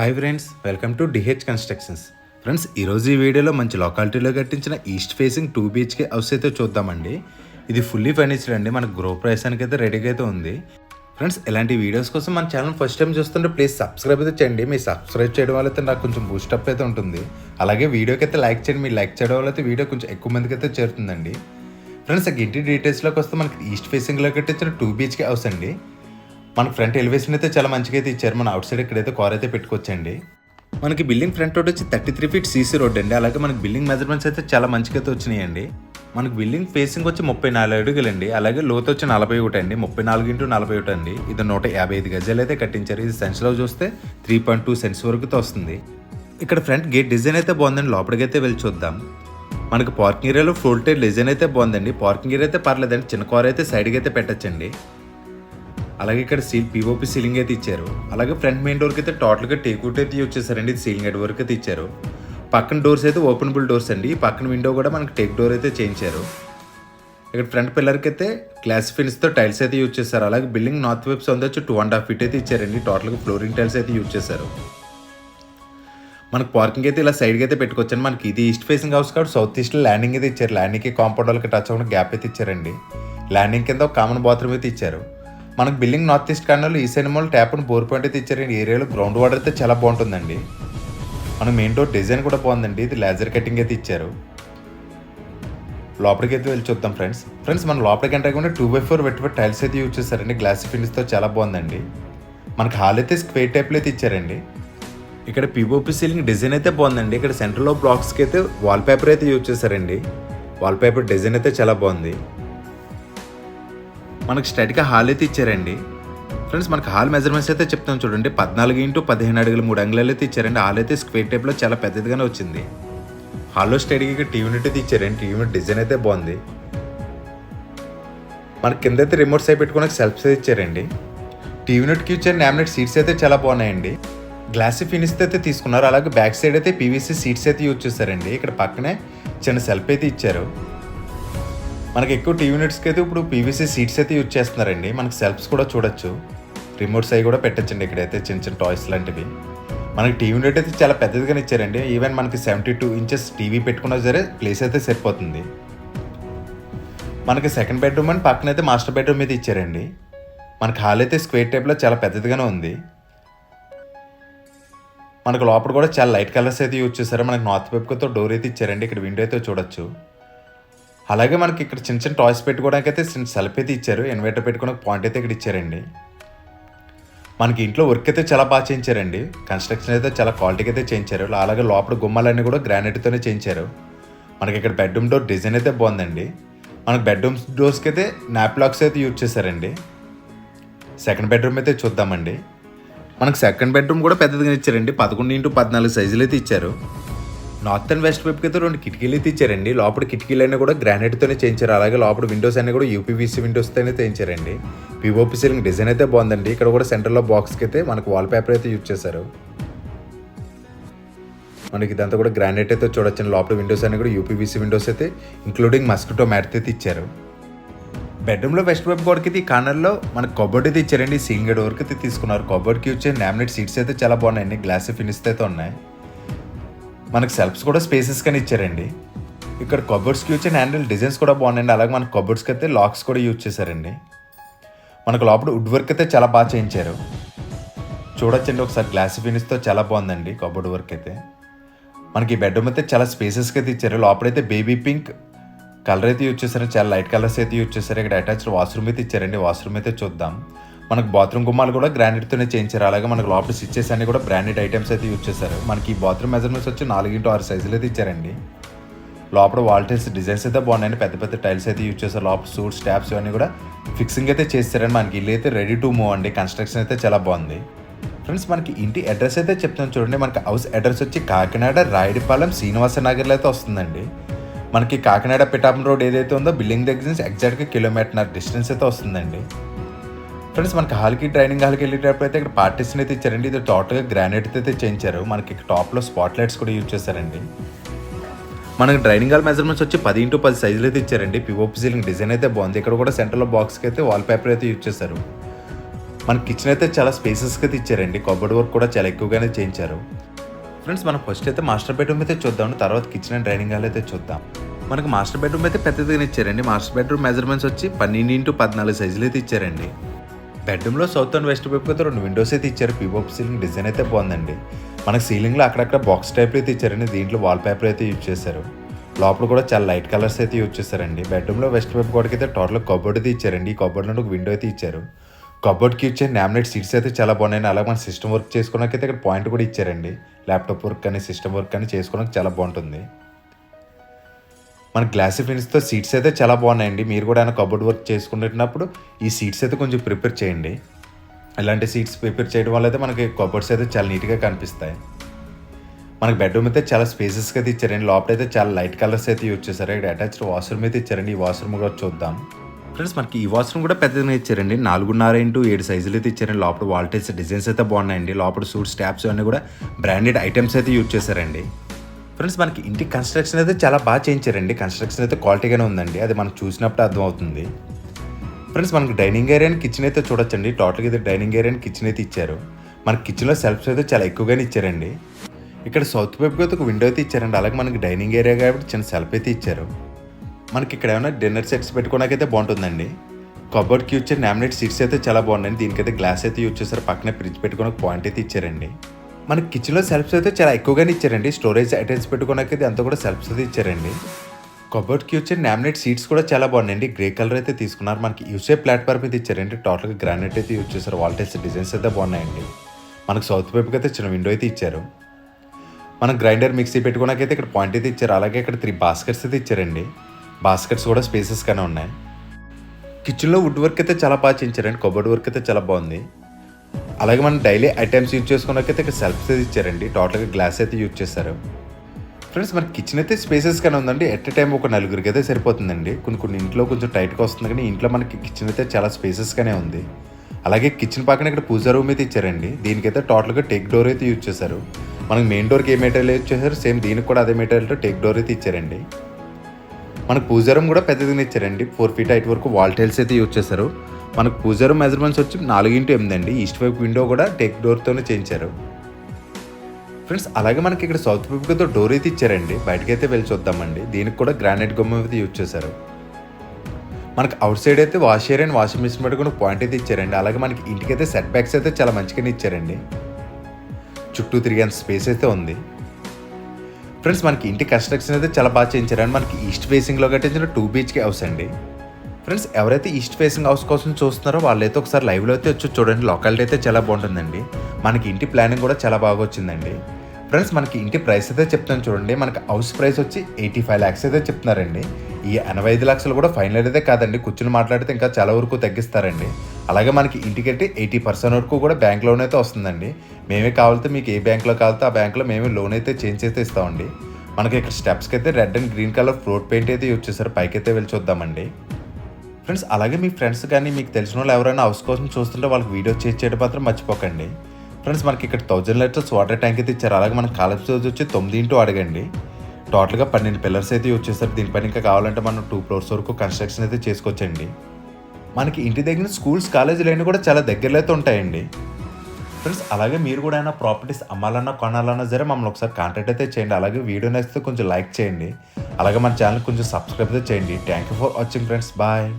Hi friends welcome to DH constructions friends ఈరోజు ఈ వీడియోలో మంచి లొకాలిటీలో కట్టించిన east facing two BHK house అయితే చూద్దామండి. ఇది ఫుల్లీ ఫర్నిచర్ అండి మనకు గ్రో ప్రవేశానికి అయితే రెడీగా అయితే ఉంది. ఫ్రెండ్స్ ఇలాంటి వీడియోస్ కోసం మన ఛానల్ ఫస్ట్ టైం చూస్తుంటే ప్లీజ్ సబ్స్క్రైబ్ అయితే చేయండి. మీరు సబ్స్క్రైబ్ చేయడం వల్ల అయితే నాకు కొంచెం బూస్టప్ అయితే ఉంటుంది. అలాగే వీడియోకి అయితే లైక్ చేయండి. మీరు లైక్ చేయడం వల్ల అయితే వీడియో కొంచెం ఎక్కువ మందికి అయితే చేరుతుందండి. ఫ్రెండ్స్ ఇంటి డీటెయిల్స్లోకి వస్తే మనకి ఈస్ట్ ఫేసింగ్లో కట్టించిన టూ బీహెచ్కే హౌస్ అండి. మనకి ఫ్రంట్ ఎలివేషన్ అయితే చాలా మంచిగా అయితే ఇచ్చారు. మన అవుట్ సైడ్ ఇక్కడైతే కార్ అయితే పెట్టుకోవచ్చండి మనకి బిల్డింగ్ ఫ్రంట్ రోడ్ వచ్చి thirty three feet CC road అండి. అలాగే మనకి బిల్డింగ్ మెజర్మెంట్స్ అయితే చాలా మంచిగా అయితే వచ్చినాయండి. మనకి బిల్డింగ్ ఫేసింగ్ వచ్చి ముప్పై నాలుగు అడుగులండి. అలాగే లోతు వచ్చి నలభై ఒకటి అండి. ముప్పై నాలుగు ఇంటూ నలభై ఒకటి అండి. ఇది నూట యాభై ఐదు గజాలు అయితే కట్టించారు. ఇది సెన్స్లో చూస్తే త్రీ పాయింట్ టూ సెన్స్ వరకు వస్తుంది. ఇక్కడ ఫ్రంట్ గేట్ డిజైన్ అయితే బాగుందండి. లోపలికి అయితే వెళ్ళి చూద్దాం. మనకి పార్కింగ్ ఏరియాలో ఫ్లోర్ టైర్ డిజైన్ అయితే బాగుందండి. పార్కింగ్ ఏరియా అయితే పర్లేదండి. చిన్న కార్ అయితే సైడ్కి అయితే పెట్టచ్చండి. అలాగే ఇక్కడ సీల్ పీఓపి సీలింగ్ అయితే ఇచ్చారు అలాగే ఫ్రంట్ మెయిన్ డోర్కి అయితే టోటల్గా టేక్అవుట్ అయితే యూజ్ ఇది సీలింగ్ హెడ్ వరకు అయితే ఇచ్చారు పక్కన డోర్స్ అయితే ఓపెనబుల్ డోర్స్ అండి. ఈ పక్కన విండో కూడా మనకి టేక్ డోర్ అయితే చేయించారు ఇక్కడ ఫ్రంట్ పిల్లర్కి అయితే గ్లాస్ ఫిన్స్తో టైల్స్ అయితే యూజ్ చేశారు. అలాగే బిల్డింగ్ నార్త్ వైపు వచ్చి టూ అండ్ హాఫ్ ఫీట్ అయితే ఇచ్చారండి. టోటల్గా ఫ్లోరింగ్ టైల్స్ అయితే యూజ్ చేశారు. మనకు పార్కింగ్ అయితే ఇలా సైడ్కి అయితే పెట్టుకోవచ్చండి. మనకి ఇది ఈస్ట్ ఫేసింగ్ హౌస్ కాబట్టి సౌత్ ఈస్ట్లో ల్యాండింగ్ అయితే ఇచ్చారు. ల్యాండింగ్కి కాంపౌండ్ వాళ్ళకి టచ్ అవ్వడం గ్యాప్ అయితే ఇచ్చారండి. ల్యాండింగ్ కింద ఒక కామన్ బాత్రూమ్ అయితే ఇచ్చారు. మనకు బిల్లింగ్ నార్త్ ఈస్ట్ కార్నర్లో ఈ సినిమాలో ట్యాప్ను బోర్ పాయింట్ అయితే ఇచ్చారండి ఏరియాలో గ్రౌండ్ వాటర్ అయితే చాలా బాగుంటుందండి. మనం మెయిన్ డోర్ డిజైన్ కూడా బాగుందండి. ఇది లేజర్ కటింగ్ అయితే ఇచ్చారు. లోపలికి అయితే వెళ్ళి చూద్దాం ఫ్రెండ్స్ ఫ్రెండ్స్ మన లోపలికి ఎంటర్ కూడా టూ బై ఫోర్ పెట్టి టైల్స్ అయితే యూజ్ చేశారండి. గ్లాస్ ఫినిష్తో చాలా బాగుందండి. మనకి హాల్ అయితే స్క్వేర్ టైప్లో అయితే ఇచ్చారండి. ఇక్కడ పీఓపీ సీలింగ్ డిజైన్ అయితే బాగుందండి. ఇక్కడ సెంటర్లో బ్లాక్స్కి అయితే వాల్ పేపర్ అయితే యూజ్ చేశారండి. వాల్ పేపర్ డిజైన్ అయితే చాలా బాగుంది. మనకి స్టడీగా హాల్ అయితే ఇచ్చారండి. ఫ్రెండ్స్ మనకి హాల్ మెజర్మెంట్స్ అయితే చెప్తాం చూడండి. పద్నాలుగు ఇంటూ పదిహేను అడుగులు మూడు అంగుళాలు అయితే ఇచ్చారండి. హాల్ అయితే స్క్వేర్ టైప్లో చాలా పెద్దదిగానే వచ్చింది. హాల్లో స్టడీకి టీవీ యూనిట్ అయితే ఇచ్చారండి. టీవీ యూనిట్ డిజైన్ అయితే బాగుంది. మనకి కింద అయితే రిమోట్స్ అయి పెట్టుకున్న సెల్ఫ్స్ అయితే ఇచ్చారండి. టీవీ యూనిట్కి ఇచ్చిన నామినేట్ సీట్స్ అయితే చాలా బాగున్నాయండి. గ్లాసీ ఫినిష్ అయితే తీసుకున్నారు. అలాగే బ్యాక్ సైడ్ అయితే పీవీసీ సీట్స్ అయితే యూజ్ చేశారండి. ఇక్కడ పక్కనే చిన్న సెల్ఫ్ అయితే ఇచ్చారు. మనకి ఎక్కువ టీవీ యూనిట్స్కి అయితే ఇప్పుడు పీవీసీ సీట్స్ అయితే యూజ్ చేస్తున్నారండి. మనకి సెల్ఫ్స్ కూడా చూడొచ్చు. రిమోట్స్ అవి కూడా పెట్టచ్చండి ఇక్కడైతే చిన్న చిన్న టాయ్స్ లాంటివి. మనకి టీవీ యూనిట్ అయితే చాలా పెద్దదిగానే ఇచ్చారండి. ఈవెన్ మనకి సెవెంటీ టూ ఇంచెస్ టీవీ పెట్టుకున్నా సరే ప్లేస్ అయితే సరిపోతుంది. మనకి సెకండ్ బెడ్రూమ్ అని పక్కన అయితే మాస్టర్ బెడ్రూమ్ మీద ఇచ్చారండి. మనకి హాల్ అయితే స్క్వేర్ టైప్లో చాలా పెద్దదిగానే ఉంది. మనకు లోపల కూడా చాలా లైట్ కలర్స్ అయితే యూజ్ చేశారు. మనకి నార్త్ వైపుతో డోర్ అయితే ఇచ్చారండి. ఇక్కడ విండో అయితే చూడొచ్చు. అలాగే మనకి ఇక్కడ చిన్న చిన్న టాయ్స్ పెట్టుకోవడానికి అయితే చిన్న సెల్ఫ్ అయితే ఇచ్చారు. ఇన్వర్టర్ పెట్టుకోవడానికి పాయింట్ అయితే ఇక్కడ ఇచ్చారండి. మనకి ఇంట్లో వర్క్ అయితే చాలా బాగా చేయించారండి. కన్స్ట్రక్షన్ అయితే చాలా క్వాలిటీకి అయితే చేయించారు. అలాగే లోపల గుమ్మాలన్నీ కూడా గ్రానైట్తోనే చేయించారు. మనకి ఇక్కడ బెడ్రూమ్ డోర్ డిజైన్ అయితే బాగుందండి. మనకి బెడ్రూమ్ డోర్స్కి అయితే నాప్లాక్స్ అయితే యూజ్ చేశారండి. సెకండ్ బెడ్రూమ్ అయితే చూద్దామండి. మనకు సెకండ్ బెడ్రూమ్ కూడా పెద్దదిగా ఇచ్చారండి. పదకొండు ఇంటూ పద్నాలుగు సైజులు అయితే ఇచ్చారు. నార్త్ అండ్ వెస్ట్ వైపుకి అయితే రెండు కిటికీలు అయితే లోపల కిటికీలు అయినా కూడా గ్రానైట్తోనే చేయించారు. అలాగే లోపల విండోస్ అన్నీ కూడా యూపీవీసీ విండోస్తోనే చేయించారండి. పీఓపీ సీలింగ్ డిజైన్ అయితే బాగుందండి. ఇక్కడ కూడా సెంటర్లో బాక్స్కి అయితే మనకు వాల్ పేపర్ అయితే యూజ్ చేశారు. మనకి ఇదంతా కూడా గ్రానైట్ అయితే చూడొచ్చు లోపల విండోస్ అన్ని కూడా యూపీవీసీ విండోస్ అయితే ఇంక్లూడింగ్ మస్కిటో మ్యాట్ అయితే ఇచ్చారు. బెడ్రూమ్లో వెస్ట్ వైపు గోడకి ఈ కార్నర్లో మనకు కబోర్డ్ అయితే ఇచ్చారండి. సింగల్ డోర్కి అయితే తీసుకున్నారు. కబోర్డ్కి వచ్చే నామినేట్ సీట్స్ అయితే చాలా బాగున్నాయండి. గ్లాస్ ఫినిష్ అయితే ఉన్నాయి. మనకి సెల్ఫ్స్ కూడా స్పేసెస్ కానీ ఇచ్చారండి. ఇక్కడ కబోర్డ్స్కి వచ్చే హ్యాండిల్ డిజైన్స్ కూడా బాగున్నాయండి. అలాగే మన కబోర్డ్స్కి అయితే లాక్స్ కూడా యూజ్ చేశారండి. మనకు లోపల వుడ్ వర్క్ అయితే చాలా బాగా చేయించారు. చూడొచ్చండి ఒకసారి గ్లాస్ ఫినిష్తో చాలా బాగుందండి కబోర్డ్ వర్క్ అయితే. మనకి బెడ్రూమ్ అయితే చాలా స్పేసెస్కి అయితే ఇచ్చారు. లోపలైతే బేబీ పింక్ కలర్ అయితే యూజ్ చేశారు. చాలా లైట్ కలర్స్ అయితే యూజ్ చేశారు. ఇక్కడ అటాచ్డ్ వాష్రూమ్ అయితే ఇచ్చారండి. వాష్రూమ్ అయితే చూద్దాం. మనకు బాత్రూమ్ గుమ్మాలు కూడా గ్రానైట్తోనే చేయించారు. అలాగే మనకు లోపల స్విచ్చెస్ అన్ని కూడా బ్రాండెడ్ ఐటమ్స్ అయితే యూజ్ చేశారు. మనకి బాత్రూమ్ మెజర్మెంట్స్ వచ్చి నాలుగు ఇంటూ ఆరు సైజులు అయితే ఇచ్చారండి. లోపల వాల్టైల్స్ డిజైన్స్ అయితే బాగున్నాయండి. పెద్ద పెద్ద టైల్స్ అయితే యూజ్ చేశారు. లోపల సూట్స్ స్టాప్స్ ఇవన్నీ కూడా ఫిక్సింగ్ అయితే చేస్తారండి మనకి ఇల్లు అయితే రెడీ టు మూవ్ అండి. కన్స్ట్రక్షన్ అయితే చాలా బాగుంది. ఫ్రెండ్స్ మనకి ఇంటి అడ్రస్ అయితే చెప్తాను చూడండి. మనకి హౌస్ అడ్రస్ వచ్చి కాకినాడ రాయడిపాలెం శ్రీనివాస నగర్లో అయితే వస్తుందండి. మనకి కాకినాడ పిఠాపం రోడ్ ఏదైతే ఉందో బిల్డింగ్ దగ్గర నుంచి ఎగ్జాక్ట్గా కిలోమీటర్ డిస్టెన్స్ అయితే వస్తుందండి. ఫ్రెండ్స్ మనకి హాల్కి ట్రైనింగ్ హాల్కి వెళ్ళేటప్పుడు అయితే ఇక్కడ పార్టీషన్ అయితే ఇచ్చారండి. ఇది టోటల్గా గ్రానైట్ అయితే చేయించారు. మనకి టాప్లో స్పాట్ లైట్స్ కూడా యూజ్ చేశారండి. మనకి డ్రైనింగ్ హాల్ మెజర్మెంట్స్ వచ్చి పది ఇంటూ పది సైజులు అయితే ఇచ్చారండి. పివోపి సీలింగ్ డిజైన్ అయితే బాగుంది. ఇక్కడ కూడా సెంటర్లో బాక్స్కి అయితే వాల్ పేపర్ అయితే యూజ్ చేశారు. మన కిచెన్ అయితే చాలా స్పేసెస్గా ఇచ్చారండి. కబోర్డ్ వర్క్ కూడా చాలా ఎక్కువగానే చేయించారు. ఫ్రెండ్స్ మనం ఫస్ట్ అయితే మాస్టర్ బెడ్రూమ్ అయితే చూద్దాం. తర్వాత కిచెన్ అండ్ డ్రైనింగ్ హాల్ అయితే చూద్దాం. మనకి మాస్టర్ బెడ్రూమ్ అయితే పెద్దదిగా ఇచ్చారండి. మాస్టర్ బెడ్రూమ్ మెజర్మెంట్స్ వచ్చి పన్నెండు ఇంటూ పద్నాలుగు సైజులు అయితే ఇచ్చారండి. బెడ్రూమ్లో సౌత్ అండ్ వెస్ట్ వైపు అయితే రెండు విండోస్ అయితే ఇచ్చారు పీబాప్ సీలింగ్ డిజైన్ అయితే బాగుందండి. మనకి సీలింగ్లో అక్కడక్కడ బాక్స్ టైప్లో అయితే ఇచ్చారండి దీంట్లో వాల్ పేపర్ అయితే యూజ్ చేశారు. లోపల కూడా చాలా లైట్ కలర్స్ అయితే యూజ్ చేశారండి. బెడ్రూమ్లో వెస్ట్ వైపు గోడకి అయితే టోటల్ కబోర్డ్ అయితే ఇచ్చారండి ఈ కబోర్డ్ నుండి ఒక విండో అయితే ఇచ్చారు కబోర్డ్కి ఇచ్చే నామినేట్ సీట్స్ అయితే చాలా బాగున్నాయి అలాగే మన సిస్టమ్ వర్క్ చేసుకోవడానికి అయితే ఇక్కడ పాయింట్ కూడా ఇచ్చారండి. ల్యాప్టాప్ వర్క్ కానీ సిస్టమ్ వర్క్ కానీ చేసుకోవడానికి చాలా బాగుంటుంది. మన గ్లాసీ ఫినిష్తో సీట్స్ అయితే చాలా బాగున్నాయండి. మీరు కూడా ఏమైనా కబోర్డ్ వర్క్ చేసుకుంటున్నప్పుడు ఈ సీట్స్ అయితే కొంచెం ప్రిపేర్ చేయండి. ఇలాంటి సీట్స్ ప్రిపేర్ చేయడం వల్ల అయితే మనకి కబోర్డ్స్ అయితే చాలా నీట్గా కనిపిస్తాయి. మనకి బెడ్రూమ్ అయితే చాలా స్పేసెస్గా అయితే ఇచ్చారండి. లోపల అయితే చాలా లైట్ కలర్స్ అయితే యూజ్ చేశారు. ఇక్కడ అటాచ్డ్ వాష్రూమ్ అయితే ఇచ్చారండి. ఈ వాష్రూమ్ కూడా చూద్దాం. ఫ్రెండ్స్ మనకి ఈ వాష్రూమ్ కూడా పెద్దగానే ఇచ్చారండి. నాలుగున్నర ఇంటూ ఏడు సైజులు అయితే ఇచ్చారండి. లోపల వాల్టేజ్ డిజైన్స్ అయితే బాగున్నాయండి. లోపల సూట్ స్టాప్స్ అన్నీ కూడా బ్రాండెడ్ ఐటమ్స్ అయితే యూజ్ చేశారండి. ఫ్రెండ్స్ మనకి ఇంటి కన్స్ట్రక్షన్ అయితే చాలా బాగా చేయించారండి కన్స్ట్రక్షన్ అయితే క్వాలిటీగానే ఉందండి. అది మనం చూసినప్పుడు అర్థమవుతుంది. ఫ్రెండ్స్ మనకి డైనింగ్ ఏరియా కిచెన్ అయితే చూడొచ్చండి. టోటల్గా అయితే డైనింగ్ ఏరియా కిచెన్ అయితే ఇచ్చారు. మన కిచెన్లో సెల్ఫ్స్ అయితే చాలా ఎక్కువగానే ఇచ్చారండి. ఇక్కడ సౌత్ వైపుకి అయితే ఒక విండో అయితే ఇచ్చారండి. అలాగే మనకి డైనింగ్ ఏరియా కాబట్టి చిన్న సెల్ఫ్ అయితే ఇచ్చారు. మనకి ఇక్కడ ఏమైనా డిన్నర్ సెట్స్ పెట్టుకోవడానికైతే బాగుంటుందండి. కబోర్డ్కి వచ్చే నామినేట్ సీట్స్ అయితే చాలా బాగున్నాయి దీనికైతే గ్లాస్ అయితే యూజ్ చేశారు. పక్కనే ఫ్రిడ్జ్ పెట్టుకోవడానికి పాయింట్ అయితే ఇచ్చారండి. మనకి కిచెన్లో సెల్ఫ్స్ అయితే చాలా ఎక్కువగానే ఇచ్చారండి. స్టోరేజ్ ఐటమ్స్ పెట్టుకోవడానికి అయితే అంతా కూడా సెల్ఫ్స్ అయితే ఇచ్చారండి. కబోర్డ్కి వచ్చే నామినేట్ సీట్స్ కూడా చాలా బాగున్నాయండి. గ్రే కలర్ అయితే తీసుకున్నారు. మనకి యూసే ప్లాట్ఫామ్ అయితే ఇచ్చారండి. టోటల్గా గ్రానైట్ అయితే యూజ్ చేశారు. వాల్టెస్ డిజైన్స్ అయితే బాగున్నాయండి. మనకు సౌత్ వైపుకి అయితే చిన్న విండో అయితే ఇచ్చారు. మనం గ్రైండర్ మిక్సీ పెట్టుకోవడానికి ఇక్కడ పాయింట్ అయితే ఇచ్చారు. అలాగే ఇక్కడ త్రీ బాస్కెట్స్ అయితే ఇచ్చారండి. బాస్కెట్స్ కూడా స్పేసెస్గానే ఉన్నాయి. కిచెన్లో వుడ్ వర్క్ అయితే చాలా బాగా చేయించారండి. కబోర్డ్ వర్క్ అయితే చాలా బాగుంది. అలాగే మనం డైలీ ఐటమ్స్ యూజ్ చేసుకున్నకైతే ఇక్కడ సెల్ఫ్ అయితే ఇచ్చారండి. టోటల్గా గ్లాస్ అయితే యూజ్ చేశారు. ఫ్రెండ్స్ మన కిచెన్ అయితే స్పేసెస్గానే ఉందండి. ఎట్ ఎ టైం ఒక నలుగురికి అయితే సరిపోతుందండి. కొన్ని కొన్ని ఇంట్లో కొంచెం టైట్గా వస్తుంది కానీ ఇంట్లో మనకి కిచెన్ అయితే చాలా స్పేసెస్గానే ఉంది. అలాగే కిచెన్ పక్కన ఇక్కడ పూజా రూమ్ అయితే ఇచ్చారండి. దీనికైతే టోటల్గా టేక్ డోర్ అయితే యూజ్ చేశారు. మనకి మెయిన్ డోర్కి ఏ మెటీరియల్ యూజ్ చేశారు? సేమ్ దీనికి కూడా అదే మెటీరియల్తో టేక్ డోర్ అయితే ఇచ్చారండి. మనకు పూజారం కూడా పెద్దదిగా ఇచ్చారండి. ఫోర్ ఫీట్ హైట్ వరకు వాల్ టైల్స్ అయితే యూజ్ చేశారు. మనకు పూజారు మెజర్మెంట్స్ వచ్చి నాలుగు ఇంటూ ఎనిమిది అండి. ఈస్ట్ వైపు విండో కూడా టెక్ డోర్తోనే చేయించారు. ఫ్రెండ్స్ అలాగే మనకి ఇక్కడ సౌత్ వైపుతో డోర్ అయితే ఇచ్చారండి. బయటకైతే వెళ్ళి చూద్దామండి. దీనికి కూడా గ్రానైట్ గొమ్మ అయితే యూజ్ చేశారు. మనకి అవుట్ సైడ్ అయితే wash area and washing machine పెట్టుకుని పాయింట్ అయితే ఇచ్చారండి. అలాగే మనకి ఇంటికైతే సెట్ బ్యాక్స్ అయితే చాలా మంచిగానే ఇచ్చారండి. చుట్టూ తిరిగేంత స్పేస్ అయితే ఉంది. ఫ్రెండ్స్ మనకి ఇంటి కన్స్ట్రక్షన్ అయితే చాలా బాగా చేయించారండి మనకి ఈస్ట్ ఫేసింగ్లో కట్టించిన టూ బీచ్కి హౌస్ అండి. ఫ్రెండ్స్ ఎవరైతే ఈస్ట్ ఫేసింగ్ హౌస్ కోసం చూస్తున్నారో వాళ్ళైతే ఒకసారి లైవ్లో అయితే వచ్చి చూడండి. లొకాలిటీ అయితే చాలా బాగుంటుందండి. మనకి ఇంటి ప్లానింగ్ కూడా చాలా బాగా వచ్చిందండి. ఫ్రెండ్స్ మనకి ఇంటి ప్రైస్ అయితే చెప్తాను చూడండి. మనకి హౌస్ ప్రైస్ వచ్చి ఎయిటీ ఫైవ్ ల్యాక్స్ అయితే చెప్తున్నారండి. ఈ ఎనభై ఐదు లక్షలు కూడా ఫైనల్ అయితే కాదండి. కూర్చుని మాట్లాడితే ఇంకా చాలా వరకు తగ్గిస్తారండి. అలాగే మనకి ఇంటికైతే ఎయిటీ పర్సెంట్ వరకు కూడా బ్యాంక్ లోన్ అయితే వస్తుందండి. మేమే కావాలితే మీకు ఏ బ్యాంక్లో కావాలితే ఆ బ్యాంక్లో మేమే లోన్ అయితే చేంజ్ అయితే ఇస్తామండి. మనకి ఇక్కడ స్టెప్స్కి అయితే red and green colour floor paint అయితే యూజ్ చేశారు. పైకి అయితే వెళ్ళి చూద్దామండి. ఫ్రెండ్స్ అలాగే మీ ఫ్రెండ్స్ కానీ మీకు తెలిసిన వాళ్ళు ఎవరైనా హౌస్ కోసం చూస్తుంటే వాళ్ళకి వీడియో చేసి చేయడం మాత్రం మర్చిపోకండి. ఫ్రెండ్స్ మనకి ఇక్కడ థౌజండ్ లీటర్స్ వాటర్ ట్యాంక్ అయితే ఇచ్చారు. అలాగే మనకి కాలేజ్ రోజు వచ్చి తొమ్మిది ఇంటూ అడగండి. టోటల్గా పన్నెండు పిల్లర్స్ అయితే యూజ్ చేస్తారు. దీనిపైన ఇంకా కావాలంటే మనం టూ ఫ్లోర్స్ వరకు కన్స్ట్రక్షన్ అయితే చేసుకోవచ్చండి. మనకి ఇంటి దగ్గర స్కూల్స్ కాలేజీలు అయినా కూడా చాలా దగ్గరలో అయితే ఉంటాయండి. ఫ్రెండ్స్ అలాగే మీరు కూడా ఏమైనా ప్రాపర్టీస్ అమ్మాలన్నా కొనాలన్నా సరే మమ్మల్ని ఒకసారి కాంటాక్ట్ అయితే చేయండి. అలాగే వీడియో నచ్చితే కొంచెం లైక్ చేయండి. అలాగే మన ఛానల్ కొంచెం సబ్స్క్రైబ్ అయితే చేయండి. Thank you for watching friends bye